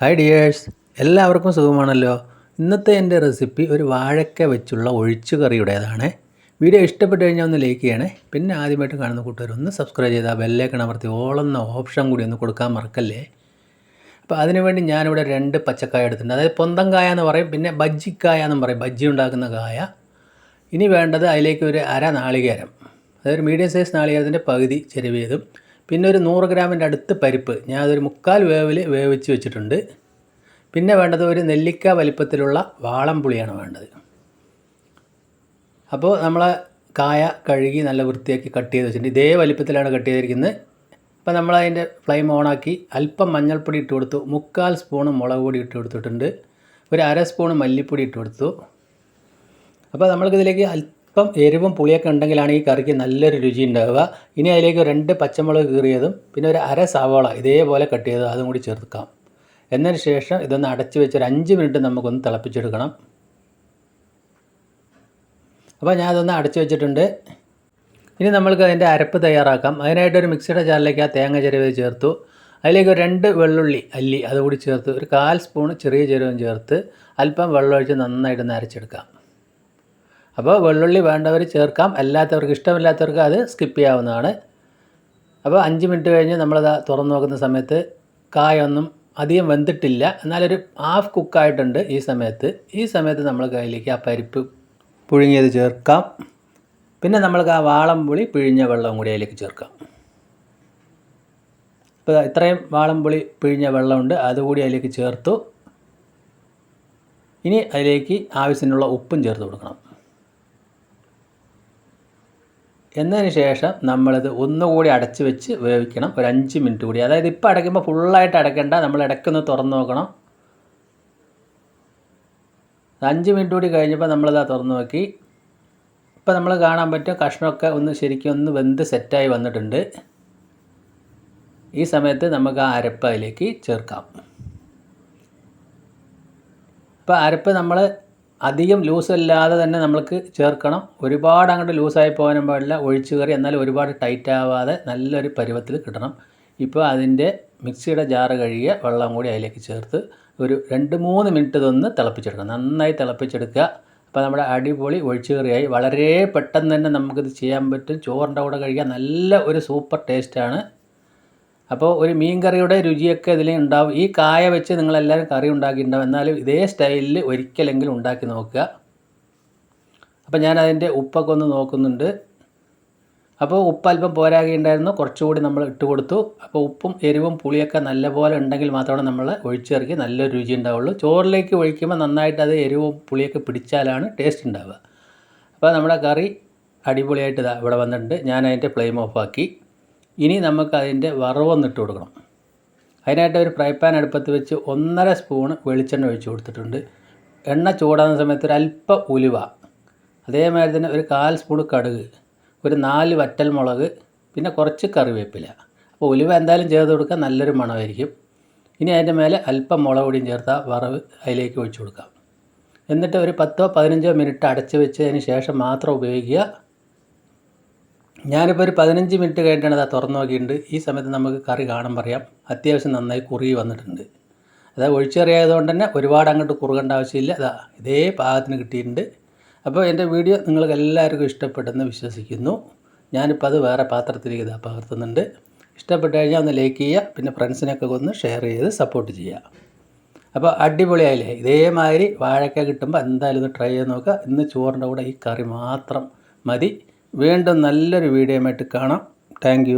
Hi dears എല്ലാവർക്കും സുഖമാണല്ലോ. ഇന്നത്തെ എന്റെ റെസിപ്പി ഒരു വാഴക്ക വെച്ചുള്ള ഒഴിച്ചു കറിയുടേതാണ്. വീഡിയോ ഇഷ്ടപ്പെട്ട് കഴിഞ്ഞാൽ ഒന്ന് ലൈക്ക് ചെയ്യണേ. പിന്നെ ആദ്യമായിട്ട് കാണുന്ന കൂട്ടുകാർ ഒന്ന് സബ്സ്ക്രൈബ് ചെയ്താൽ ബെല്ലേക്കൺ അമർത്തി ഓളെന്ന ഓപ്ഷൻ കൂടി ഒന്ന് കൊടുക്കാൻ മറക്കല്ലേ? അപ്പോൾ അതിനുവേണ്ടി ഞാനിവിടെ രണ്ട് പച്ചക്കായ എടുത്തിട്ടുണ്ട്. അതായത് പൊന്തം കായ എന്ന് പറയും പിന്നെ ബജ്ജിക്കായ എന്നും പറയും. ബജ്ജി ഉണ്ടാക്കുന്ന കായ. ഇനി വേണ്ടത് അതിലേക്ക് ഒരു അര നാളികേരം. അതായത് മീഡിയം സൈസ് നാളികേരത്തിന്റെ പകുതി ചെരുവിയതും പിന്നെ ഒരു നൂറ് ഗ്രാമിന്റെ അടുത്ത് പരിപ്പ്. ഞാൻ അതൊരു മുക്കാൽ വേവിൽ വേവിച്ച് വെച്ചിട്ടുണ്ട്. പിന്നെ വേണ്ടത് ഒരു നെല്ലിക്ക വലിപ്പത്തിലുള്ള വാളംപുളിയാണ് വേണ്ടത്. അപ്പോൾ നമ്മൾ കായ കഴുകി നല്ല വൃത്തിയാക്കി കട്ട് ചെയ്ത് വെച്ചിട്ടുണ്ട്. ഇതേ വലിപ്പത്തിലാണ് കട്ട് ചെയ്തിരിക്കുന്നത്. അപ്പോൾ നമ്മൾ അതിന്റെ ഫ്ലെയിം ഓണാക്കി അല്പം മഞ്ഞൾപ്പൊടി ഇട്ട് കൊടുത്തു. മുക്കാൽ സ്പൂണ് മുളക് പൊടി ഇട്ട് കൊടുത്തിട്ടുണ്ട്. ഒരു അര സ്പൂണ് മല്ലിപ്പൊടി ഇട്ട് കൊടുത്തു. അപ്പോൾ നമ്മൾക്കിതിലേക്ക് അല്പം എരിവും പുളിയൊക്കെ ഉണ്ടെങ്കിലാണ് ഈ കറിക്ക് നല്ലൊരു രുചി ഉണ്ടാവുക. ഇനി അതിലേക്ക് രണ്ട് പച്ചമുളക് കീറിയതും പിന്നെ ഒരു അര സവാള ഇതേപോലെ കട്ട് ചെയ്തത് അതും കൂടി ചേർക്കാം. എന്നതിന് ശേഷം ഇതൊന്ന് അടച്ചു വെച്ച് ഒരു അഞ്ച് മിനിറ്റ് നമുക്കൊന്ന് തിളപ്പിച്ചെടുക്കണം. അപ്പോൾ ഞാൻ അതൊന്ന് അടച്ചു വെച്ചിട്ടുണ്ട്. ഇനി നമ്മൾക്ക് അതിന്റെ അരപ്പ് തയ്യാറാക്കാം. അതിനായിട്ട് ഒരു മിക്സിയുടെ ജാറിലേക്ക് ആ തേങ്ങ ചെരുവ് ചേർത്തു. അതിലേക്ക് രണ്ട് വെള്ളുള്ളി അല്ലി അതുകൂടി ചേർത്ത് ഒരു കാൽ സ്പൂൺ ചെറിയ ജീരകം ചേർത്ത് അല്പം വെള്ളമൊഴിച്ച് നന്നായിട്ടൊന്ന് അരച്ചെടുക്കാം. അപ്പോൾ വെള്ളുള്ളി വേണ്ടവർ ചേർക്കാം. അല്ലാത്തവർക്ക് ഇഷ്ടമില്ലാത്തവർക്ക് അത് സ്കിപ്പ് ചെയ്യാവുന്നതാണ്. അപ്പോൾ അഞ്ച് മിനിറ്റ് കഴിഞ്ഞ് നമ്മളത് തുറന്നു നോക്കുന്ന സമയത്ത് കായൊന്നും അധികം വെന്തിട്ടില്ല. എന്നാലൊരു ഹാഫ് കുക്കായിട്ടുണ്ട് ഈ സമയത്ത്. ഈ സമയത്ത് നമ്മൾ കയ്യിലേക്ക് ആ പരിപ്പ് പുഴുങ്ങിയത് ചേർക്കാം. പിന്നെ നമ്മൾക്ക് ആ വാളംപുളി പിഴിഞ്ഞ വെള്ളം കൂടി അതിലേക്ക് ചേർക്കാം. ഇപ്പോൾ ഇത്രയും വാളംപുളി പിഴിഞ്ഞ വെള്ളമുണ്ട്. അതുകൂടി അതിലേക്ക് ചേർത്തു. ഇനി അതിലേക്ക് ആവശ്യത്തിനുള്ള ഉപ്പും ചേർത്ത് കൊടുക്കണം. എന്നതിന് ശേഷം നമ്മളിത് ഒന്നുകൂടി അടച്ച് വെച്ച് വേവിക്കണം. ഒരു അഞ്ച് മിനിറ്റ് കൂടി. അതായത് ഇപ്പോൾ അടയ്ക്കുമ്പോൾ ഫുള്ളായിട്ട് അടയ്ക്കേണ്ട. നമ്മൾ ഇടയ്ക്കൊന്ന് തുറന്ന് നോക്കണം. അഞ്ച് മിനിറ്റ് കൂടി കഴിഞ്ഞപ്പോൾ നമ്മളിതാ തുറന്ന് നോക്കി. ഇപ്പോൾ നമ്മൾ കാണാൻ പറ്റും കഷ്ണമൊക്കെ ഒന്ന് ശരിക്കും ഒന്ന് വെന്ത് സെറ്റായി വന്നിട്ടുണ്ട്. ഈ സമയത്ത് നമുക്ക് ആ അരപ്പ് അതിലേക്ക് ചേർക്കാം. ഇപ്പോൾ അരപ്പ് നമ്മൾ അധികം ലൂസ് അല്ലാതെ തന്നെ നമ്മൾക്ക് ചേർക്കണം. ഒരുപാട് അങ്ങോട്ട് ലൂസായി പോകാനും പാടില്ല. ഒഴിച്ചു കയറി എന്നാൽ ഒരുപാട് ടൈറ്റ് ആവാതെ നല്ലൊരു പരുവത്തിൽ കിട്ടണം. ഇപ്പോൾ അതിന്റെ മിക്സിയുടെ ജാറ് കഴുകിയ വെള്ളം കൂടി അതിലേക്ക് ചേർത്ത് ഒരു രണ്ട് മൂന്ന് മിനിറ്റ് ഇതൊന്ന് തിളപ്പിച്ചെടുക്കണം. നന്നായി തിളപ്പിച്ചെടുക്കുക. അപ്പോൾ നമ്മുടെ അടിപൊളി ഒഴിച്ചു കറിയായി വളരെ പെട്ടെന്ന് തന്നെ നമുക്കിത് ചെയ്യാൻ പറ്റും. ചോറിന്റെ കൂടെ കഴിക്കാൻ നല്ല ഒരു സൂപ്പർ ടേസ്റ്റാണ് അപ്പോൾ ഒരു മീൻ കറിയുടെ രുചിയൊക്കെ ഇതിൽ ഉണ്ടാവും. ഈ കായ വെച്ച് നിങ്ങളെല്ലാവരും കറി ഉണ്ടാക്കിയിട്ടുണ്ടാവും. എന്നാലും ഇതേ സ്റ്റൈലിൽ ഒരിക്കലെങ്കിലും ഉണ്ടാക്കി നോക്കുക. അപ്പോൾ ഞാൻ അതിന്റെ ഉപ്പൊക്കെ ഒന്ന് നോക്കുന്നുണ്ട്. അപ്പോൾ ഉപ്പ് അല്പം പോരാകിയുണ്ടായിരുന്നു കുറച്ചുകൂടി നമ്മൾ ഇട്ട് കൊടുത്തു. അപ്പോൾ ഉപ്പും എരിവും പുളിയൊക്കെ നല്ലപോലെ ഉണ്ടെങ്കിൽ മാത്രമാണ് നമ്മൾ ഒഴിച്ചിറക്കി നല്ലൊരു രുചി ഉണ്ടാവുള്ളൂ. ചോറിലേക്ക് ഒഴിക്കുമ്പോൾ നന്നായിട്ട് അത് എരിവും പുളിയൊക്കെ പിടിച്ചാലാണ് ടേസ്റ്റ് ഉണ്ടാവുക. അപ്പോൾ നമ്മുടെ കറി അടിപൊളിയായിട്ട് ഇവിടെ വന്നിട്ടുണ്ട്. ഞാൻ അതിന്റെ ഫ്ലെയിം ഓഫാക്കി ഇനി നമുക്കതിന്റെ വറവ് വറവൊന്നിട്ട് കൊടുക്കണം. അതിനായിട്ട് ഒരു ഫ്രൈ പാൻ അടുപ്പത്ത് വെച്ച് ഒന്നര സ്പൂണ് വെളിച്ചെണ്ണ ഒഴിച്ച് കൊടുത്തിട്ടുണ്ട്. എണ്ണ ചൂടാകുന്ന സമയത്ത് ഒരു അല്പം ഉലുവ അതേമാതിരി തന്നെ ഒരു കാൽ സ്പൂൺ കടുക് ഒരു നാല് വറ്റൽ മുളക് പിന്നെ കുറച്ച് കറിവേപ്പില. അപ്പോൾ ഉലുവ എന്തായാലും ചേർത്ത് കൊടുക്കാൻ നല്ലൊരു മണമായിരിക്കും. ഇനി അതിന്റെ മേലെ അല്പം മുളക് പൊടിയും ചേർത്ത് ആ വറവ് അതിലേക്ക് ഒഴിച്ചു കൊടുക്കാം. എന്നിട്ട് ഒരു പത്തോ പതിനഞ്ചോ മിനിറ്റ് അടച്ച് വെച്ചതിന് ശേഷം മാത്രം ഉപയോഗിക്കുക. ഞാനിപ്പോൾ ഒരു പതിനഞ്ച് മിനിറ്റ് കഴിഞ്ഞിട്ടാണ് അത് തുറന്നു നോക്കിയിട്ടുണ്ട്. ഈ സമയത്ത് നമുക്ക് കറി കാണാൻ പറയാം. അത്യാവശ്യം നന്നായി കുറുകി വന്നിട്ടുണ്ട്. അതായത് ഒഴിച്ചറിയായതുകൊണ്ട് തന്നെ ഒരുപാട് അങ്ങോട്ട് കുറുകേണ്ട ആവശ്യമില്ല. അതാ ഇതേ പാകത്തിന് കിട്ടിയിട്ടുണ്ട്. അപ്പോൾ എന്റെ വീഡിയോ നിങ്ങൾക്ക് എല്ലാവർക്കും ഇഷ്ടപ്പെട്ടെന്ന് വിശ്വസിക്കുന്നു. ഞാനിപ്പോൾ അത് വേറെ പാത്രത്തിലേക്ക് ഇതാ പകർത്തുന്നുണ്ട്. ഇഷ്ടപ്പെട്ട് കഴിഞ്ഞാൽ ഒന്ന് ലൈക്ക് ചെയ്യുക പിന്നെ ഫ്രണ്ട്സിനൊക്കെ ഒന്ന് ഷെയർ ചെയ്ത് സപ്പോർട്ട് ചെയ്യുക. അപ്പോൾ അടിപൊളിയായില്ലേ? ഇതേമാതിരി വാഴക്ക കിട്ടുമ്പോൾ എന്തായാലും ഒന്ന് ട്രൈ ചെയ്ത് നോക്കുക. ഇന്ന് ചോറിന്റെ കൂടെ ഈ കറി മാത്രം മതി. വീണ്ടും നല്ലൊരു വീഡിയോ ആയിട്ട് കാണാം. താങ്ക്